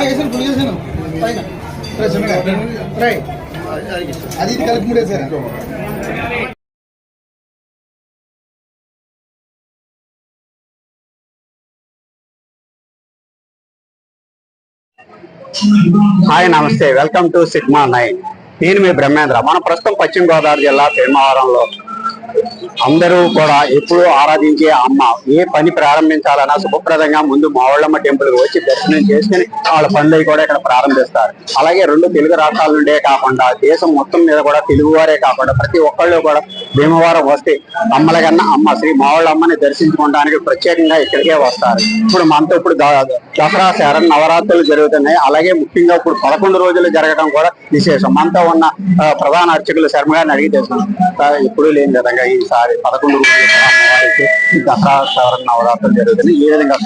వేసాను ఫుల్ చేశాను పైన అది ఇది కలిపి మూడేసారా హాయ్ నమస్తే. Welcome to sigma nine. నేను మీ బ్రహ్మేంద్ర. మనం ప్రస్తుతం పశ్చిమ గోదావరి జిల్లా భీమవరంలో అందరూ కూడా ఎప్పుడూ ఆరాధించే అమ్మ. ఏ పని ప్రారంభించాలన్నా శుభప్రదంగా ముందు మావళ్ళమ్మ టెంపుల్కి వచ్చి దర్శనం చేసుకుని వాళ్ళ పనులు కూడా ఇక్కడ ప్రారంభిస్తారు. అలాగే రెండు తెలుగు రాష్ట్రాల నుండే కాకుండా దేశం మొత్తం మీద కూడా తెలుగు వారే కాకుండా ప్రతి ఒక్కళ్ళు కూడా భీమవరం వస్తే అమ్మల కన్నా అమ్మ శ్రీ మావళ్ళమ్మని దర్శించుకోవడానికి ప్రత్యేకంగా ఇక్కడికే వస్తారు. ఇప్పుడు మనతో ఇప్పుడు దసరా శరణ్ నవరాత్రులు జరుగుతున్నాయి. అలాగే ముఖ్యంగా ఇప్పుడు పదకొండు రోజులు జరగడం కూడా విశేషం. మనతో ఉన్న ప్రధాన అర్చకులు శర్మ గారిని అడిగి తెలుసుకున్నాం ఇప్పుడు లేని విధంగా ఈసారి పదకొండు రోజులు అమ్మవారికి దసరా నవరాత్రులు జరుగుతున్నాయి ఏ విధంగా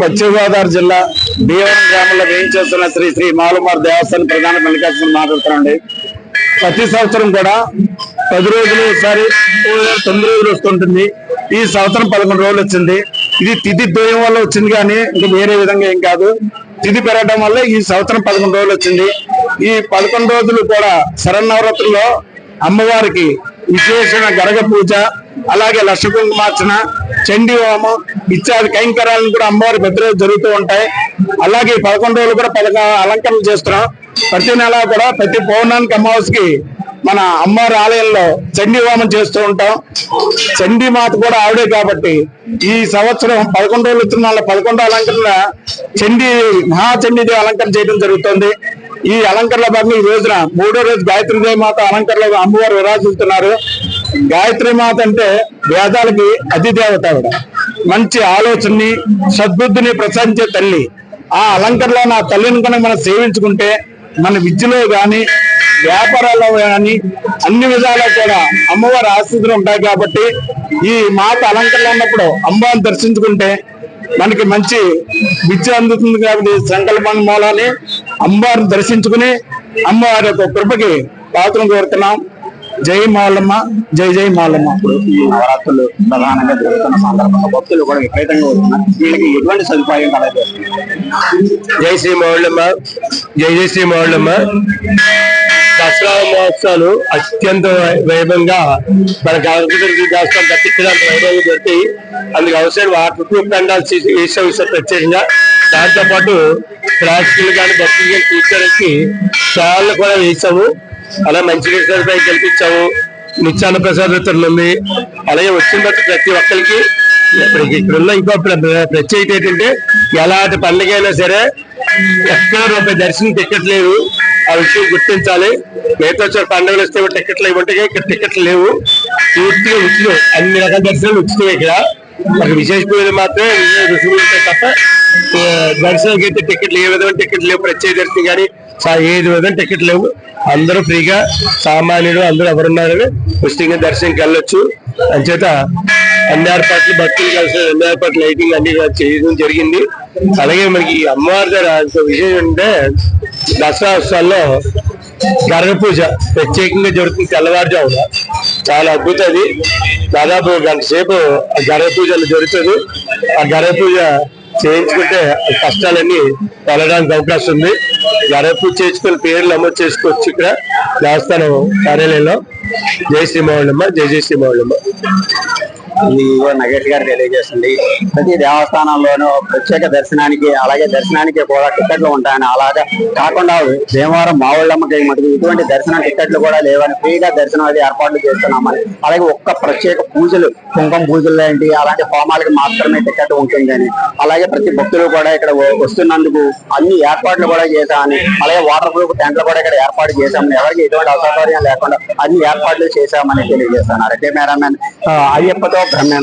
పశ్చిమ గోదావరి జిల్లా భీవరం గ్రామంలో వేయించేస్తున్న శ్రీ శ్రీ మాలుమార్ దేవస్థానం ప్రధాన మల్లికార్జున మాట్లాడుతున్నాండి ప్రతి సంవత్సరం కూడా పది రోజులు ఒకసారి తొమ్మిది రోజులు వస్తుంటుంది. ఈ సంవత్సరం పదకొండు రోజులు వచ్చింది. ఇది తిథి ద్వయం వల్ల వచ్చింది కానీ ఇంకా వేరే విధంగా ఏం కాదు. తిథి పెరగడం వల్ల ఈ సంవత్సరం పదకొండు రోజులు వచ్చింది. ఈ పదకొండు రోజులు కూడా శరన్నవరాత్రుల్లో అమ్మవారికి విశేషణ గరగ పూజ అలాగే లక్ష కుంకుమార్చన చండీ హోమం ఇత్యాది కైంకర్యాలను కూడా అమ్మవారి ప్రతిరోజు జరుగుతూ ఉంటాయి. అలాగే పదకొండు రోజులు కూడా పదక అలంకరణ చేస్తున్నాం. ప్రతి నెల కూడా ప్రతి పౌర్ణానికి అమావాస్యకి మన అమ్మవారి ఆలయంలో చండీ హోమం చేస్తూ ఉంటాం. చండీ మాత కూడా ఆవిడే కాబట్టి ఈ సంవత్సరం పదకొండు రోజులు వచ్చిన వాళ్ళ పదకొండో అలంకరణ చండీ మహాచండీదేవి అలంకరణ చేయడం జరుగుతుంది. ఈ అలంకరణ భాగంగా ఈ రోజున మూడో రోజు గాయత్రీదేవి మాత అలంకరణలో అమ్మవారు విరాజిస్తున్నారు గాయత్రి మాత అంటే వేదాలకి అధిదేవత ఆవిడ. మంచి ఆలోచనని సద్బుద్ధిని ప్రసాదించే తల్లి. ఆ అలంకరణలో నా తల్లిని కనుక మనం సేవించుకుంటే మన విద్యలో గాని వ్యాపారాల్లో గాని అన్ని విధాలా కూడా అమ్మవారి ఆశీస్సులు ఉంటాయి కాబట్టి ఈ మాత అలంకరణ ఉన్నప్పుడు అమ్మవారిని దర్శించుకుంటే మనకి మంచి విద్య అందుతుంది కాబట్టి సంకల్పం మూలాన్ని అమ్మవారిని దర్శించుకుని అమ్మవారి యొక్క కృపకి పాత్రం కోరుతున్నాం. జై మాలమ్మ జై జై మాలమ్మ. ఇప్పుడు నవరాత్రులు ప్రధానంగా జరుగుతున్న సందర్భంగా భక్తులు కూడా విపరీతంగా వస్తున్నారు వీళ్ళకి ఎటువంటి సదుపాయం కలగజేస్తుంది జై శ్రీ మౌళ్ళమ్మ జై జై శ్రీ మౌళ్ళమ్మ దసరా మహోత్సవాలు అత్యంత వైభవంగా మన గణపతి దాస్తాం తప్పించడానికి వైభవంగా దొరుకుతాయి అందుకు అవసరం వాటర్ ప్రూఫ్ పెండాల్స్ వేసాం సార్ ప్రత్యేకంగా దాంతో పాటు ప్లాస్టిక్లు కానీ భక్తులు కానీ తీసుకొని చాలా కూడా వేసాము. అలా మంచి సదుపాయం కల్పించాము నిత్యాన్న ప్రసాద వితరణ ఉంది. అలాగే వచ్చిన బట్టి ప్రతి ఒక్కరికి ఇక్కడ ఉన్న ఇంకో ప్రత్యేకత ఏంటంటే ఎలాంటి పండుగ అయినా సరే ఎక్కడ రూపాయి దర్శనం టికెట్ లేవు. ఆ విషయం గుర్తించాలి. మిగతా చోట పండుగలు వస్తే టికెట్లు ఇవ్వంటే ఇక్కడ టికెట్లు లేవు. పూర్తిగా ఉచితం. అన్ని రకాల దర్శనాలు ఉచితం ఇక్కడ. మనకి విశేష పూజలు మాత్రమే రుసుములు ఉంటాయి తప్ప దర్శనంకి అయితే టికెట్లు ఏ విధమైన టికెట్ లేవు ప్రత్యేక దర్శనం కానీ ఏది విధమైన టికెట్ లేవు. అందరూ ఫ్రీగా సామాన్యుడు అందరూ ఎవరున్నారని ఉచితంగా దర్శనంకి వెళ్ళొచ్చు. అంచేత అన్ని ఏర్పాట్లు భక్తులు కలిసి అన్ని ఏర్పాట్లు లైటింగ్ అన్ని చేయడం జరిగింది. అలాగే మనకి అమ్మవారి దగ్గర విషయం ఏంటంటే దసరా ఉత్సవాల్లో గర్భ పూజ ప్రత్యేకంగా జరుగుతుంది తెల్లవారుజామున. చాలా అద్భుతది. దాదాపు గంట సేపు ఆ గరగ పూజలు జరుగుతుంది. ఆ గర్భ పూజ చేయించుకుంటే ఆ కష్టాలన్నీ వెళ్ళడానికి అవకాశం ఉంది. గర్భ పూజ చేసుకుని పేర్లు నమోదు చేసుకోవచ్చు ఇక్కడ దేవస్థానం కార్యాలయంలో. జై శ్రీమౌళమ్మ జై జై శ్రీమౌళమ్మ ఇది నగేష్ గారు తెలియజేస్తుంది. ప్రతి దేవస్థానంలోనూ ప్రత్యేక దర్శనానికి అలాగే దర్శనానికి కూడా టికెట్లు ఉంటాయని అలాగే కాకుండా భీమవరం మావుళ్ళమ్మకి మటుకు ఇటువంటి దర్శనం టికెట్లు కూడా లేవని ఫ్రీగా దర్శనం అది ఏర్పాట్లు చేస్తున్నామని అలాగే ఒక్క ప్రత్యేక పూజలు కుంకుమ పూజలు లాంటి అలాంటి హోమాలకి మాత్రమే టికెట్ ఉంటుందని అలాగే ప్రతి భక్తులు కూడా ఇక్కడ వస్తున్నందుకు అన్ని ఏర్పాట్లు కూడా చేశామని అలాగే వాటర్ ప్రూఫ్ టెంట్లు కూడా ఇక్కడ ఏర్పాటు చేశామని ఎవరికి ఎటువంటి అసౌకర్యం లేకుండా అన్ని ఏర్పాట్లు చేశామని తెలియజేస్తున్నారు. Cameraman madam అయ్యప్పతో Brahmendra